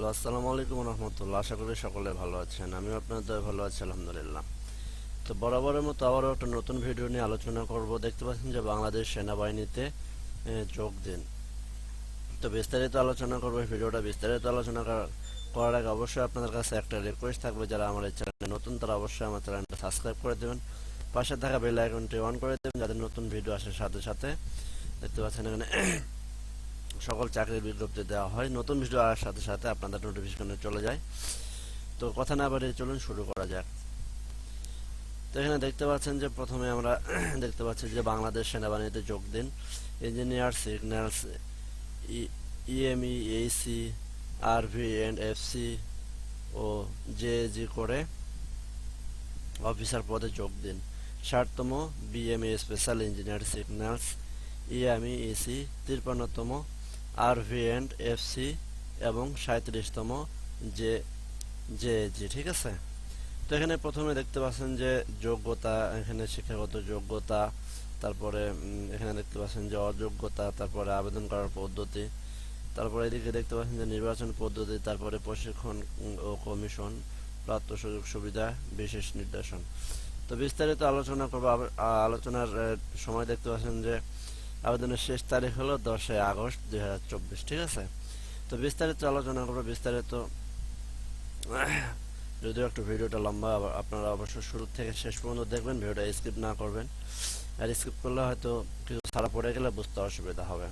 Hello, আসসালামু আলাইকুম রহমতুল্লাহ। আশা করি সকলে ভালো আছেন। আমিও আপনাদের ভালো আছি, আলহামদুলিল্লাহ। তো বরাবরের মতো আবারও একটা নতুন ভিডিও নিয়ে আলোচনা করব। দেখতে পাচ্ছেন যে বাংলাদেশ সেনাবাহিনীতে যোগ দিন। তো বিস্তারিত আলোচনা করব। ভিডিওটা বিস্তারিত আলোচনা করার আগে অবশ্যই আপনাদের কাছে একটা রিকোয়েস্ট থাকবে। যারা আমার এই চ্যানেলে নতুন, তারা অবশ্যই আমার চ্যানেলটা সাবস্ক্রাইব করে দেবেন। পাশে থাকা বেল আইকনটি অন করে দেবেন যাদের নতুন ভিডিও আসার সাথে সাথে দেখতে পাচ্ছেন এখানে সকল চাকরির বিজ্ঞপ্তি দেওয়া হয়। নতুন ভিডিও আসার সাথে সাথে আপনাদের নোটিফিকেশনে চলে যায়। তো কথা না বাড়িয়ে চলুন, শুরু করা যাক। তো এখানে দেখতে পাচ্ছেন যে প্রথমে আমরা দেখতে পাচ্ছি যে বাংলাদেশ সেনাবাহিনীতে যোগ দিন। Engineer signals EME AEC RV and FC O JG করে অফিসার পদে যোগ দিন। ষাটতম BMA special engineer signals EME EC তিরপান্নতম RV and FC এবং সাঁত্রিশতম জে জেজি ঠিক আছে? তো এখানে প্রথমে দেখতে পাচ্ছেন যে যোগ্যতা, এখানে শিক্ষাগত যোগ্যতা, তারপরে এখানে দেখতে পাচ্ছেন যে অযোগ্যতা, তারপরে আবেদন করার পদ্ধতি, তারপরে এদিকে দেখতে পাচ্ছেন যে নির্বাচন পদ্ধতি, তারপরে প্রশিক্ষণ ও কমিশন, প্রাপ্ত সুযোগ সুবিধা, বিশেষ নির্দেশন। তো বিস্তারিত আলোচনা করব আলোচনার সময় দেখতে পাচ্ছেন যে আবেদনের শেষ তারিখ হলো দশই আগস্ট দুই হাজার চব্বিশ ঠিক আছে তো বিস্তারিত আলোচনা করব বিস্তারিত যদিও একটু ভিডিওটা লম্বা আপনারা অবশ্য শুরু থেকে শেষ পর্যন্ত দেখবেন ভিডিওটা স্কিপ না করবেন আর স্কিপ করলে হয়তো কিছু ছাড়া পড়ে গেলে বুঝতে অসুবিধা হবে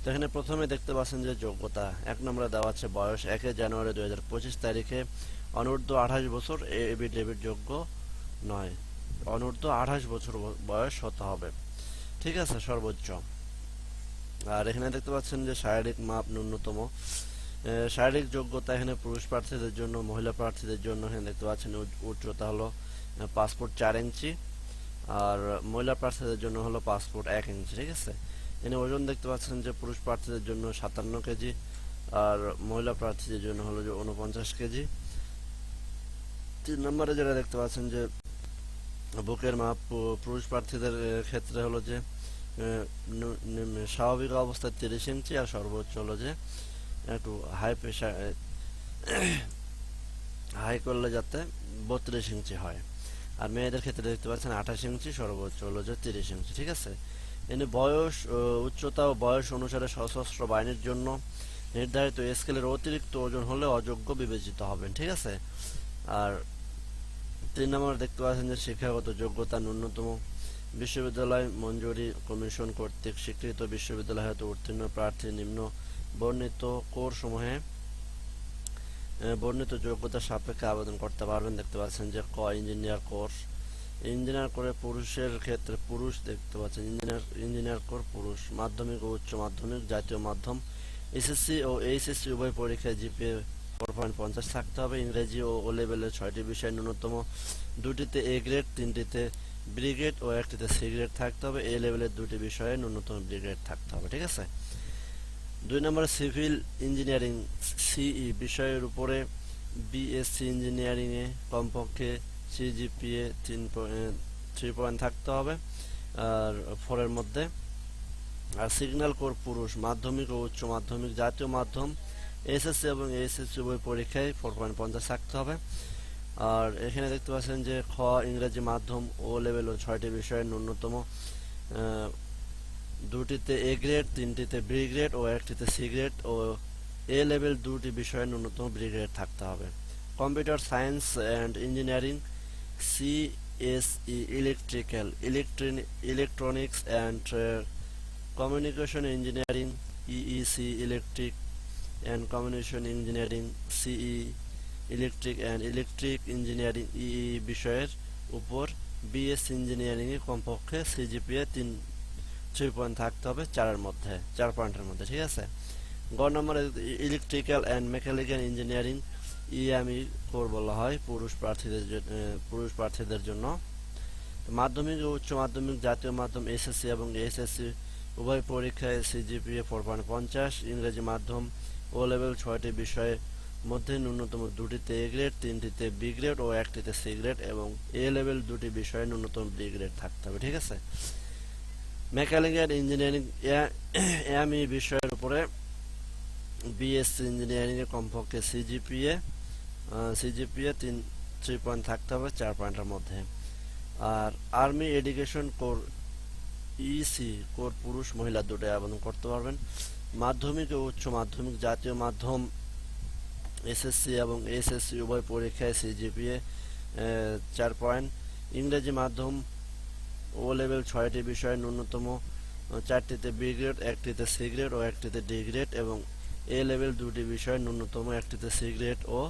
তো এখানে প্রথমে দেখতে পাচ্ছেন যে যোগ্যতা এক নম্বরে দেওয়া আছে বয়স একে জানুয়ারি দুই হাজার পঁচিশ তারিখে অনূর্ধ্ব আঠাশ বছর এবি ডেবিট যোগ্য নয় অনূর্ধ্ব আঠাশ বছর বয়স হতে হবে ঠিক আছে, সর্বোচ্চ। আর এখানে দেখতে পাচ্ছেন যে শারীরিক মাপ ন্যূনতম। শারীরিক যোগ্যতা এখানে পুরুষ প্রার্থীদের জন্য, মহিলা প্রার্থীদের জন্য এখানে দেখতে পাচ্ছেন উচ্চতা হলো পাসপোর্ট চার ইঞ্চি। আর মহিলা প্রার্থীদের জন্য হলো পাসপোর্ট এক ইঞ্চি, ঠিক আছে? এখানে ওজন দেখতে পাচ্ছেন যে পুরুষ প্রার্থীদের জন্য সাতান্ন কেজি, আর মহিলা প্রার্থীদের জন্য হলো যে উনপঞ্চাশ কেজি। তিন নম্বরে যেটা দেখতে পাচ্ছেন যে বুকের মাপ পুরুষ প্রার্থীদের ক্ষেত্রে হলো যে স্বাভাবিক অবস্থায় তিরিশ ইঞ্চি আর সর্বোচ্চ হলো যে, একটু হাই প্রেশার হাই করলে যাতে বত্রিশ ইঞ্চি হয়। আর মেয়েদের ক্ষেত্রে দেখতে পাচ্ছেন আঠাশ ইঞ্চি, সর্বোচ্চ হলো যে তিরিশ ইঞ্চি, ঠিক আছে? এনে বয়স উচ্চতা ও বয়স অনুসারে সশস্ত্র বাহিনীর জন্য নির্ধারিত স্কেলের অতিরিক্ত ওজন হলে অযোগ্য বিবেচিত হবেন, ঠিক আছে? আর তিন নম্বর দেখতে পাচ্ছেন যে শিক্ষাগত যোগ্যতা ন্যূনতম। বিশ্ববিদ্যালয় মঞ্জুরি কমিশন কর্তৃক স্বীকৃত বিশ্ববিদ্যালয় হতে উত্তীর্ণ প্রার্থী নিম্ন বর্ণিত কোর সমূহে বর্ণিত যোগ্যতা সাপেক্ষে আবেদন করতে পারবেন। দেখতে পাচ্ছেন যে ক ইঞ্জিনিয়ার কোর্স। ইঞ্জিনিয়ার করে পুরুষের ক্ষেত্রে পুরুষ দেখতে পাচ্ছেন, ইঞ্জিনিয়ার ইঞ্জিনিয়ার কোর পুরুষ। মাধ্যমিক ও উচ্চ মাধ্যমিক জাতীয় মাধ্যম, এসএসসি ও এইচএসসি উভয় পরীক্ষায় জিপিএ ফোর পয়েন্ট পঞ্চাশ থাকতে হবে। ইংরেজি ও ও লেভেলের ছয়টি বিষয় ন্যূনতম দুটিতে এ গ্রেড তিনটিতে ব্রিগেড ও একটিতে সি গ্রেড থাকতে হবে। এ লেভেলের দুটি বিষয়ে ন্যূনতম ব্রিগেড থাকতে হবে, ঠিক আছে? দুই নম্বরে সিভিল ইঞ্জিনিয়ারিং সিই বিষয়ের উপরে বিএসসি ইঞ্জিনিয়ারিংয়ে কমপক্ষে সিজিপিএ তিন পয়েন্ট থ্রি পয়েন্ট থাকতে হবে। আর ফোরের মধ্যে, আর সিগন্যাল কোর পুরুষ, মাধ্যমিক ও উচ্চ মাধ্যমিক জাতীয় মাধ্যম এসএসসি এবং এইচএসসি উভয় পরীক্ষায় ফোর পয়েন্ট পঞ্চাশ থাকতে হবে। আর এখানে দেখতে পাচ্ছেন যে খ, ইংরেজি মাধ্যম ও লেভেল ও ছয়টি বিষয়ের ন্যূনতম দুটিতে এ গ্রেড, তিনটিতে বি গ্রেড ও একটিতে সি গ্রেড ও এ লেভেল দুটি বিষয়ে ন্যূনতম বি গ্রেড থাকতে হবে। Computer science and engineering, C S E, electrical electronics and communication engineering EEC electric and communication engineering CE electric and electric engineering EE বিষয়ের উপর বিএস ইঞ্জিনিয়ারিংয়ে কমপক্ষে সিজিপিএ তিন থ্রি পয়েন্ট থাকতে হবে চারের মধ্যে, চার পয়েন্টের মধ্যে, ঠিক আছে? গ নম্বরে electrical and mechanical engineering EME corps বলা হয় পুরুষ প্রার্থীদের পুরুষ প্রার্থীদের জন্য। মাধ্যমিক ও উচ্চ মাধ্যমিক, জাতীয় মাধ্যম এসএসসি এবং এসএসসি উভয় পরীক্ষায় সিজিপিএ ফোর পয়েন্ট পঞ্চাশ, ইংরেজি মাধ্যম ও লেভেল ছয়টি বিষয়ে মধ্যে ন্যূনতম দুটিতে এ গ্রেড তিনটিতে বি গ্রেড ও একটিতে সি গ্রেড এবং এ লেভেল দুটি বিষয়ে ন্যূনতম বি গ্রেড থাকতে হবে, ঠিক আছে? মেকানিক্যাল ইঞ্জিনিয়ারিং এম ই বিষয়ের উপরে বিএসসি ইঞ্জিনিয়ারিং এ কমপক্ষে সিজিপিএ সিজিপিএ তিন থ্রি পয়েন্ট থাকতে হবে, চার পয়েন্টের মধ্যে। আর army education corps EC corps পুরুষ মহিলা দুটোই আবেদন করতে পারবেন। মাধ্যমিক ও উচ্চ মাধ্যমিক জাতীয় মাধ্যম, এসএসসি এবং এসএসসি উভয় পরীক্ষায় সিজিপিএ চার পয়েন্ট। ইংরেজি মাধ্যম ও লেভেল ছয়টি বিষয়ে ন্যূনতম চারটিতে বি গ্রেড একটিতে সি গ্রেড ও একটিতে ডি গ্রেড এবং এ লেভেল দুটি বিষয়ে ন্যূনতম, একটিতে সি গ্রেড ও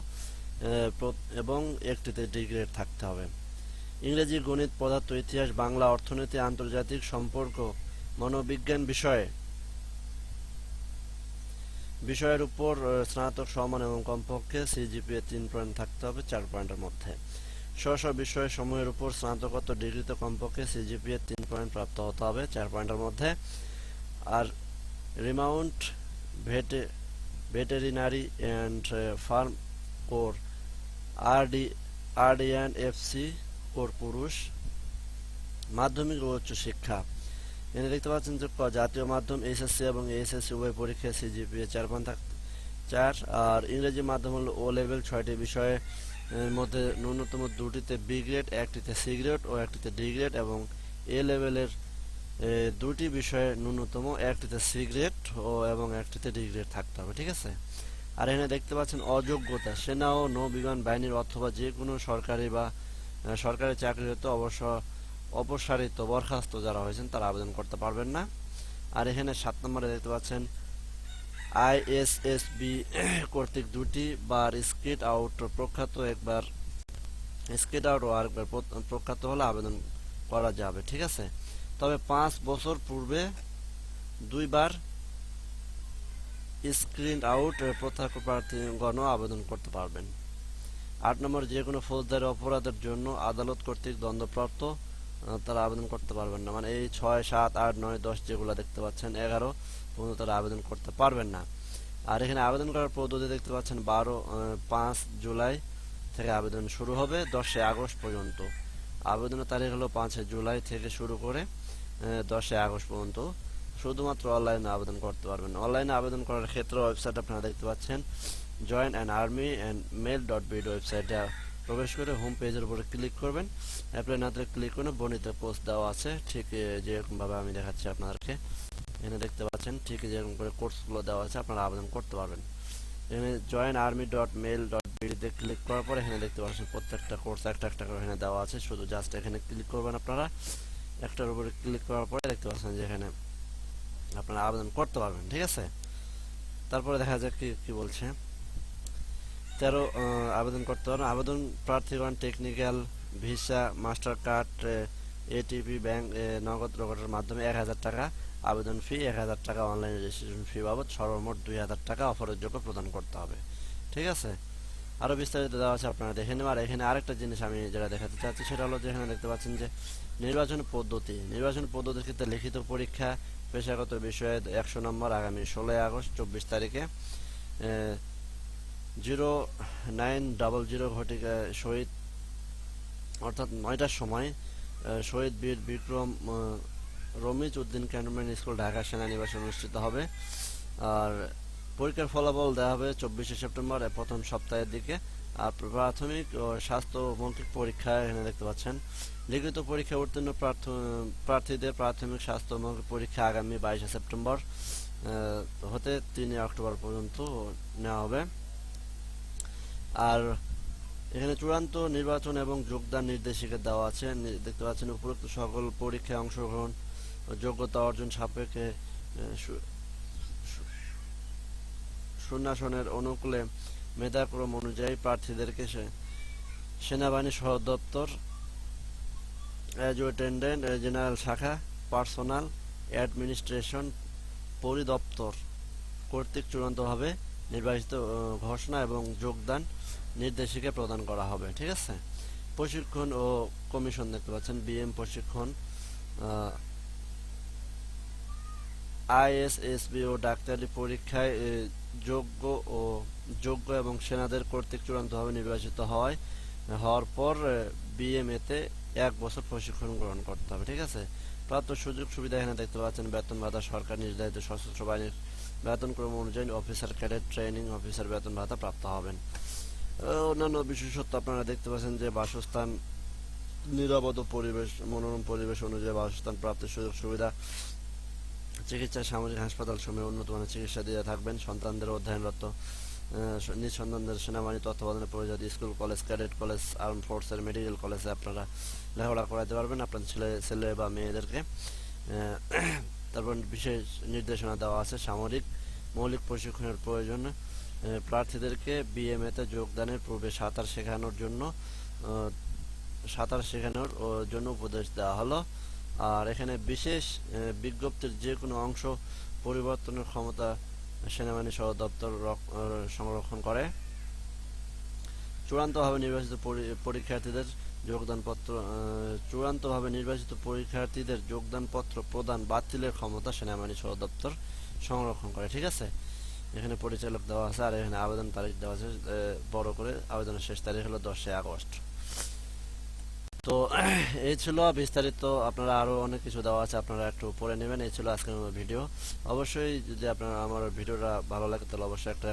এবং একটিতে ডি গ্রেড থাকতে হবে। ইংরেজি গণিত, পদার্থ, ইতিহাস, বাংলা, অর্থনীতি, আন্তর্জাতিক সম্পর্ক, মনোবিজ্ঞান বিষয়ে বিষয়ের উপর স্নাতক সমান এবং কমপক্ষে সিজিপিএ তিন পয়েন্ট থাকতে হবে চার পয়েন্টের মধ্যে। স্ব স্ব বিষয় সমূহের উপর স্নাতকোত্তর ডিগ্রিতে কমপক্ষে সিজিপিএ তিন পয়েন্ট প্রাপ্ত হতে হবে চার পয়েন্টের মধ্যে। আর remount ভেটে, veterinary and farm corps, RD RDN FC corps পুরুষ, মাধ্যমিক ও উচ্চ শিক্ষা। এখানে দেখতে পাচ্ছেন যে ক- জাতীয় মাধ্যম এইচএসসি এবং এইচএসসি উভয় পরীক্ষায় সিজিপিএ চার পয়েন্ট চার। আর ইংরেজি মাধ্যম হলো ও লেভেল ছয়টি বিষয়ে মধ্যে ন্যূনতম দুটিতে বি গ্রেড একটিতে সি গ্রেড ও একটিতে ডি গ্রেড এবং এ লেভেলের দুটি বিষয়ে ন্যূনতম একটিতে সি গ্রেড ও এবং একটিতে ডি গ্রেড থাকতে হবে, ঠিক আছে? আর এখানে দেখতে পাচ্ছেন অযোগ্যতা, সেনা ও নৌ বিমান বাহিনীর অথবা যে কোনো সরকারি বা সরকারি চাকরি চাকরিরত অবশ্য অপসারিত বরখাস্ত যারা হয়েছেন, তারা আবেদন করতে পারবেন না। আর এখানে সাত নম্বরে দেখতে পাচ্ছেন, আইএসএসবি কর্তৃক দুটি বার স্কিট আউট প্রখ্যাত একবার, স্কিট আউট ও আরেকবার প্র- প্রখ্যাত হলে আবেদন করা যাবে, ঠিক আছে? তবে পাঁচ বছর পূর্বে দুইবার স্ক্রিন আউট প্রত্যক্ষ প্রার্থীগণ আবেদন করতে পারবেন। আট নম্বর, যে কোনো ফৌজদারি অপরাধের জন্য আদালত কর্তৃক দণ্ডপ্রাপ্ত তারা আবেদন করতে পারবেন না। মানে এই ছয়, সাত, আট, নয়, দশ যেগুলো দেখতে পাচ্ছেন, এগারো পর্যন্ত তারা আবেদন করতে পারবেন না। আর এখানে আবেদন করার পদ্ধতি দেখতে পাচ্ছেন, বারো পাঁচ জুলাই থেকে আবেদন শুরু হবে দশই আগস্ট পর্যন্ত। আবেদনের তারিখ হলো পাঁচই জুলাই থেকে শুরু করে দশই আগস্ট পর্যন্ত। শুধুমাত্র অনলাইনে আবেদন করতে পারবেন অনলাইনে আবেদন করার ক্ষেত্রে ওয়েবসাইট আপনারা দেখতে পাচ্ছেন join and army and mail dot BD ওয়েবসাইটে প্রবেশ করে হোম পেজের উপরে ক্লিক করবেন। অ্যাপ্লাই নাতে ক্লিক করে বর্ণিত পোস্ট দেওয়া আছে। ঠিক যেরকমভাবে আমি দেখাচ্ছি আপনাদেরকে। এখানে দেখতে পাচ্ছেন, ঠিক যেরকম করে কোর্সগুলো দেওয়া আছে, আপনারা আবেদন করতে পারবেন। এখানে join army dot mail dot বিডিতে click করার পরে এখানে দেখতে পাচ্ছেন, প্রত্যেকটা কোর্স একটা একটা করে এখানে দেওয়া আছে। শুধু জাস্ট এখানে ক্লিক করবেন আপনারা। একটার উপরে ক্লিক করার পরে দেখতে পাচ্ছেন যে এখানে আপনারা আবেদন করতে পারবেন, ঠিক আছে? তারপরে দেখা যাক কি কি বলছে। তেরো আবেদন করতে পারেন আবেদন প্রার্থীগণ technical Visa Mastercard ATP bank Nagad রকটের মাধ্যমে এক হাজার টাকা। আবেদন ফি এক হাজার টাকা। অনলাইন রেজিস্ট্রেশন ফি বাবদ সর্বমোট দুই হাজার টাকা অফারের যোগ্য প্রদান করতে হবে। ঠিক আছে? আরও বিস্তারিত দেওয়া আছে, আপনারা দেখে নেবেন। আর এখানে আরেকটা জিনিস আমি যেটা দেখাতে চাচ্ছি, সেটা হলো যে এখানে দেখতে পাচ্ছেন যে নির্বাচন পদ্ধতি। নির্বাচন পদ্ধতির ক্ষেত্রে লিখিত পরীক্ষা, পেশাগত বিষয়ে একশো নম্বর আগামী ষোলোই আগস্ট, চব্বিশ তারিখে জিরো নাইন ডাবল জিরো ঘটিকা শহীদ, অর্থাৎ নয়টার সময় শহীদ বীর বিক্রম রমিজ উদ্দিন ক্যান্টনমেন্ট স্কুল ঢাকা সেনানিবাসে অনুষ্ঠিত হবে। আর পরীক্ষার ফলাফল দেওয়া হবে চব্বিশে সেপ্টেম্বর প্রথম সপ্তাহের দিকে। আর প্রাথমিক ও স্বাস্থ্য মৌখিক পরীক্ষা এখানে দেখতে পাচ্ছেন। লিখিত পরীক্ষা উত্তীর্ণ প্রার্থ- প্রার্থীদের প্রাথমিক স্বাস্থ্য মৌখিক পরীক্ষা আগামী বাইশে সেপ্টেম্বর হতে তিনই অক্টোবর পর্যন্ত নেওয়া হবে। আর এখানে চূড়ান্ত নির্বাচন এবং যোগদান নির্দেশিকা দেওয়া আছে। দেখতে পাচ্ছেন উপরোক্ত সকল পরীক্ষায় অংশগ্রহণ যোগ্যতা অর্জন সাপেক্ষে আহ, সু- সু- শূন্যাসনের অনুকূলে মেধাক্রম অনুযায়ী প্রার্থীদেরকে সেনাবাহিনী সহ দপ্তর অ্যাডজুটেন্ডেন্ট জেনারেল শাখা পার্সোনাল অ্যাডমিনিস্ট্রেশন পরিদপ্তর কর্তৃক চূড়ান্তভাবে নির্বাচিত ঘোষণা এবং যোগদান নির্দেশিকা প্রদান করা হবে, ঠিক আছে? প্রশিক্ষণ ও কমিশন দেখতে পাচ্ছেন, বিএম প্রশিক্ষণ আইএসএসবি ও ডাক্তারি পরীক্ষায় যোগ্য ও, যোগ্য এবং সেনাদের কর্তৃক চূড়ান্তভাবে নির্বাচিত হয়, হওয়ার পর বিএমএ তে এক বছর প্রশিক্ষণ গ্রহণ করতে হবে, ঠিক আছে? প্রাপ্ত সুযোগ সুবিধা এখানে দেখতে পাচ্ছেন, বেতন ভাতা, সরকার নির্ধারিত সশস্ত্র বাহিনীর বেতনক্রম অনুযায়ী অফিসার ক্যাডেট ট্রেনিং অফিসার বেতন ভাতা প্রাপ্ত হবেন। অন্যান্য বিশেষত্ব আপনারা দেখতে পাচ্ছেন যে বাসস্থান নিরাপদ পরিবেশ, মনোরম পরিবেশ অনুযায়ী বাসস্থান প্রাপ্তির সুযোগ সুবিধা, চিকিৎসা সামরিক হাসপাতাল সময়ে উন্নত মানের চিকিৎসা দিয়ে থাকবেন, সন্তানদের অধ্যয়নরত নিজ সেনাবাহিনী তত্ত্বাবধানে প্রয়োজনীয় school, college cadet college arm ফোর্সের মেডিকেল কলেজে আপনারা লেখাপড়া করাতে পারবেন। আপনার ছেলে ছেলে বা মেয়েদেরকে তারপর বিশেষ নির্দেশনা দেওয়া আছে সামরিক, মৌলিক প্রশিক্ষণের প্রয়োজন প্রার্থীদেরকে বিএমএতে যোগদানের পূর্বে সাঁতার শেখানোর জন্য সাঁতার শেখানোর জন্য উপদেশ দেওয়া হলো। আর এখানে বিশেষ বিজ্ঞপ্তির যে কোনো অংশ পরিবর্তনের ক্ষমতা সেনাবাহিনী সহ দপ্তর রক- সংরক্ষণ করে। চূড়ান্তভাবে নির্বাচিত পরি- পরীক্ষার্থীদের যোগদানপত্র চূড়ান্তভাবে নির্বাচিত পরীক্ষার্থীদের যোগদানপত্র প্রদান বাতিলের ক্ষমতা সেনাবাহিনী সদর দপ্তর সংরক্ষণ করে, ঠিক আছে? এখানে পরিচালক দেওয়া আছে আর এখানে আবেদন তারিখ দেওয়া আছে বড় করে আবেদনের শেষ তারিখ হলো দশই আগস্ট। তো এই ছিল বিস্তারিত, আপনারা আরও অনেক কিছু দেওয়া আছে, আপনারা একটু পড়ে নেবেন, এই ছিল আজকের ভিডিও। অবশ্যই যদি আপনার, আমার ভিডিওটা ভালো লাগে তাহলে অবশ্যই একটা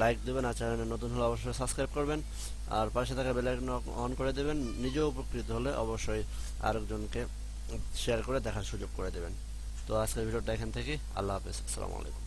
লাইক দেবেন আর চ্যানেলে নতুন হলে অবশ্যই সাবস্ক্রাইব করবেন। আর পাশে থাকা বেল আইকন অন করে দেবেন, নিজেও উপকৃত হলে অবশ্যই আরেকজনকে শেয়ার করে দেখার সুযোগ করে দেবেন। তো আজকের ভিডিওটা এখান থেকে, আল্লাহ হাফেজ, আসসালামু আলাইকুম।